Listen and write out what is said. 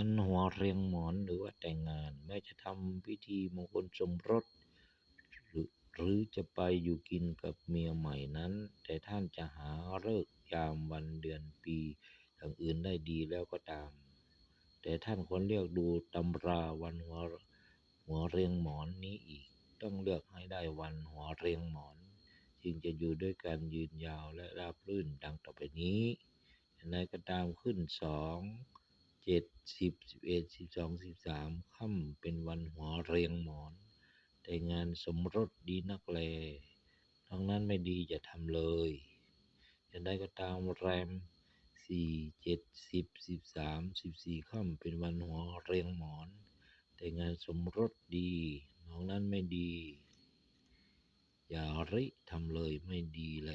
วันหัวเรียงหมอนหรือว่าแต่งงาน แม้จะทำพิธีมงคลสมรสหรือจะไปอยู่กินกับเมียใหม่นั้น แต่ท่านจะหาฤกษ์ยามวันเดือนปีอย่างอื่นได้ดีแล้วก็ตาม แต่ท่านควรเลือกดูตำราวันหัวหัวเรียงหมอนนี้อีก ต้องเลือกให้ได้วันหัวเรียงหมอน จึงจะอยู่ด้วยกันยืนยาวและราบรื่นดังต่อไปนี้อย่างไรก็ตามขึ้นสอง เจ็ดสิบสิบเอ็ดสิบสองสิบสามค่ำเป็นวันหัวเรียงหมอน แต่งานสมรสดีนักแลทั้งนั้นไม่ดีจะทำเลยอย่างไรก็ตามแรมสี่เจ็ดสิบสิบสามสิบสี่ค่ำเป็นวันหัวเรียงหมอน แต่งานสมรสดีนอกนั้นไม่ดี อย่าริทำเลยไม่ดีแล